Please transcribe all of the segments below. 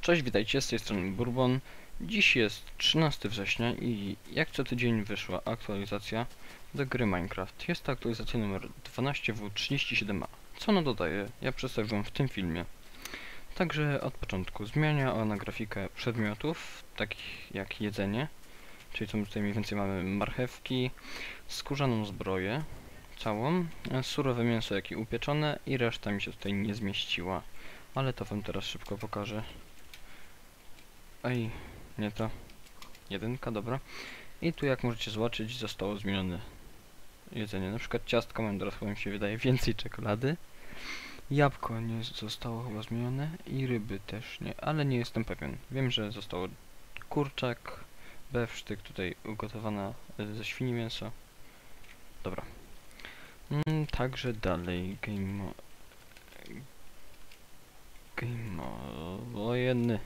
Cześć, witajcie, z tej strony Bourbon. Dziś jest 13 września i jak co tydzień wyszła aktualizacja do gry Minecraft. Jest to aktualizacja numer 12W37A. Co ona dodaje? Ja przedstawię wam w tym filmie. Także od początku zmiania ona grafikę przedmiotów, takich jak jedzenie, czyli co my tutaj mniej więcej mamy marchewki, skórzaną zbroję całą, surowe mięso jak i upieczone i reszta mi się tutaj nie zmieściła. Ale to wam teraz szybko pokażę. Ej, nie to. Jedynka, dobra. I tu jak możecie zobaczyć zostało zmienione jedzenie. Na przykład ciastka mam teraz chyba mi się wydaje więcej czekolady. Jabłko nie zostało chyba zmienione i ryby też nie, ale nie jestem pewien. Wiem, że zostało kurczak, bewsztyk tutaj ugotowana y, ze świni mięso. Dobra. Mm, także dalej game Game jedny.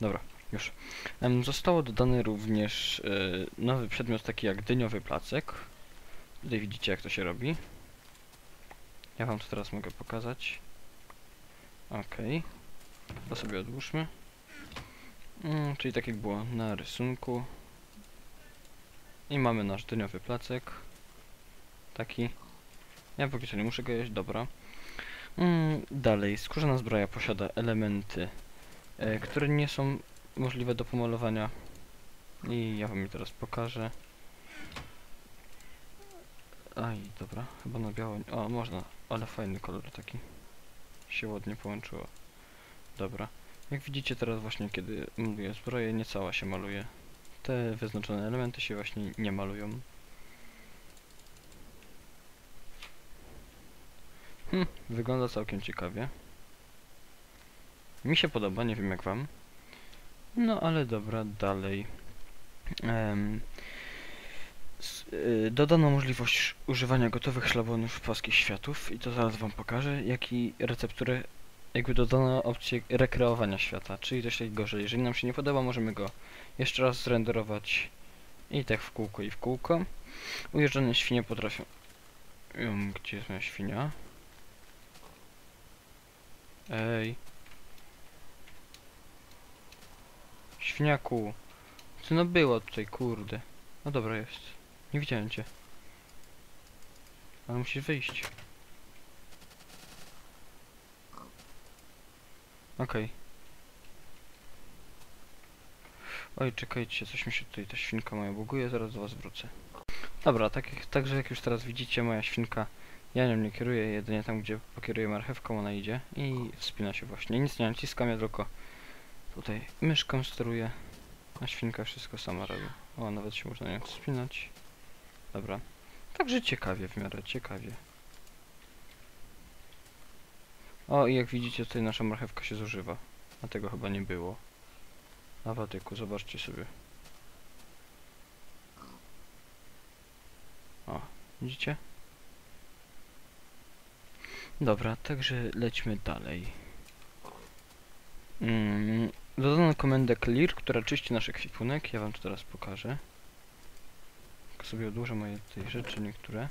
Dobra, już. Zostało dodany również y, nowy przedmiot taki jak dyniowy placek. Tutaj widzicie jak to się robi. Ja wam to teraz mogę pokazać. Okej. To sobie odłóżmy. Mm, czyli tak jak było na rysunku. I mamy nasz dyniowy placek. Taki. Ja póki co nie muszę go jeść, dobra. Mm, dalej, skórzana zbroja posiada elementy, e, które nie są możliwe do pomalowania. I ja wam je teraz pokażę. Aj, dobra, chyba na biało. O, można, ale fajny kolor taki. Się ładnie połączyło. Dobra. Jak widzicie teraz właśnie, kiedy maluję zbroję, nie cała się maluje. Te wyznaczone elementy się właśnie nie malują. Hm, wygląda całkiem ciekawie. Mi się podoba, nie wiem jak wam. No ale dobra, dalej. Y, dodano możliwość używania gotowych szlabanów płaskich światów i to zaraz wam pokażę, jak i receptury, jakby dodano opcję rekreowania świata, czyli coś takiego, że jeżeli nam się nie podoba, możemy go jeszcze raz zrenderować i tak w kółko i w kółko. Ujeżdżone świnie potrafią... Um, gdzie jest moja świnia? Ej. Świniaku. Ty no było tutaj, kurde. No dobra jest. Nie widziałem cię. Ale musisz wyjść. Okej. Oj, czekajcie, coś mi się tutaj, ta świnka moja buguje, zaraz do was wrócę. Dobra, tak, także jak już teraz widzicie, moja świnka, ja nią nie kieruję, jedynie tam, gdzie pokieruję marchewką, ona idzie i wspina się właśnie. Nic nie naciskam, ja tylko tutaj myszką steruję, a świnka wszystko sama robi. O, nawet się można nią wspinać. Dobra. Także ciekawie, w miarę ciekawie. O, i jak widzicie, tutaj nasza marchewka się zużywa. A tego chyba nie było. A watyku, zobaczcie sobie. O, widzicie? Dobra, także lećmy dalej. Mm, komendę clear, która czyści nasz ekwipunek. Ja wam to teraz pokażę. Tylko sobie odłożę moje tutaj rzeczy niektóre.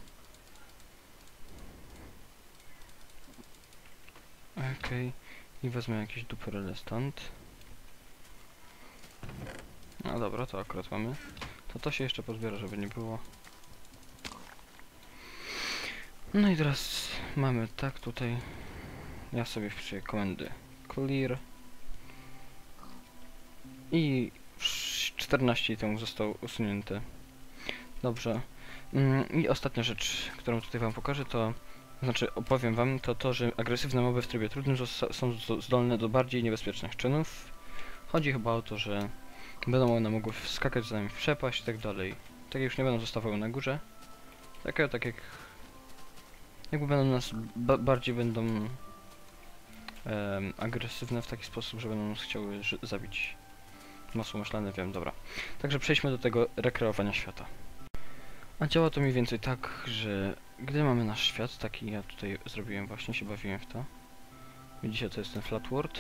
Okej. I wezmę jakieś duperele stąd. No dobra, to akurat mamy. To to się jeszcze pozbiera, żeby nie było. No i teraz mamy tak tutaj. Ja sobie wpisuję komendy clear. I wsz- 14 temu zostało usunięte. Dobrze. Mm, I ostatnia rzecz, którą tutaj wam pokażę, to znaczy opowiem wam, to to, że agresywne moby w trybie trudnym są zdo- zdolne do bardziej niebezpiecznych czynów. Chodzi chyba o to, że będą one mogły wskakać za nami w przepaść i tak dalej. Tak już nie będą zostawały na górze. Takie tak jak jakby będą nas ba bardziej będą em, agresywne w taki sposób, że będą nas chciały zabić. Masło maślane, wiem, dobra. Także przejdźmy do tego rekreowania świata. A działa to mniej więcej tak, że gdy mamy nasz świat, taki ja tutaj zrobiłem właśnie, się bawiłem w to. Widzicie, to jest ten flat world.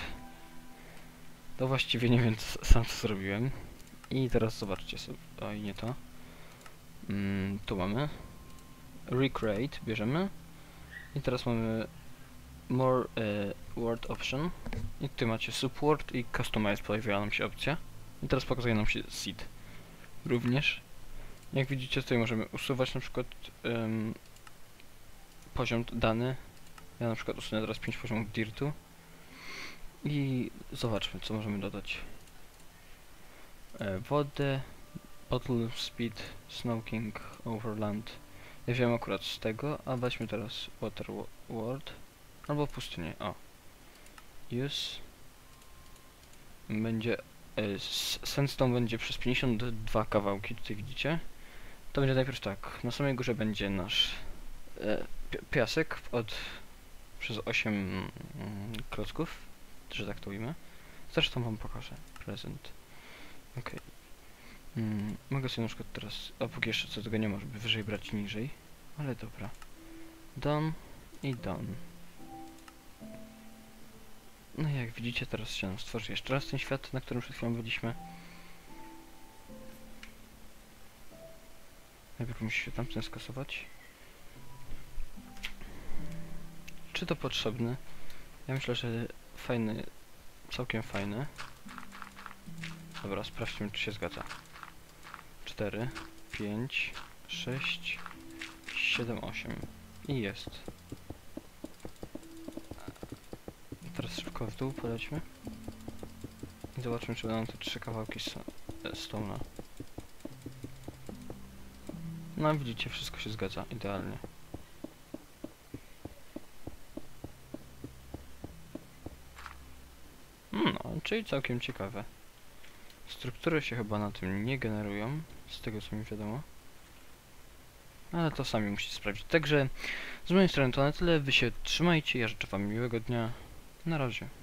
To właściwie nie wiem, sam co zrobiłem. I teraz zobaczcie sobie, oj nie to. Mm, tu mamy. Recreate, bierzemy. I teraz mamy More e, Word Option i tutaj macie Support i Customize pojawiła nam się opcja. I teraz pokazuje nam się Seed. Również. Jak widzicie tutaj możemy usuwać na przykład poziom dany. Ja na przykład usunę teraz 5 poziomów Dirtu. I zobaczmy co możemy dodać. E, wodę, Bottle Speed, Snow-King, Overland. Ja wziąłem akurat z tego, a weźmy teraz Water Wo- World. Albo pustynię, o. Use. Będzie... Sandstone będzie przez 52 kawałki, tutaj widzicie. To będzie najpierw tak, na samej górze będzie nasz e, pi piasek od... przez 8 mm, klocków, że tak to ujmę. Zresztą wam pokażę. Present. Okej. Mm, mogę sobie na przykład teraz, a póki jeszcze co tego nie ma, żeby wyżej brać niżej. Ale dobra. Done i done. No jak widzicie teraz się nam stworzy jeszcze raz ten świat, na którym przed chwilą byliśmy. Najpierw musi się tamten skasować. Czy to potrzebne? Ja myślę, że fajny, całkiem fajny. Dobra, sprawdźmy czy się zgadza. 4, 5, 6, 7, 8 i jest. Szybko w dół polećmy. I zobaczmy czy będą te trzy kawałki e, stone'a. No widzicie, wszystko się zgadza, idealnie. No, czyli całkiem ciekawe. Struktury się chyba na tym nie generują, z tego co mi wiadomo. Ale to sami musicie sprawdzić. Także z mojej strony to na tyle. Wy się trzymajcie, ja życzę wam miłego dnia. Na razie.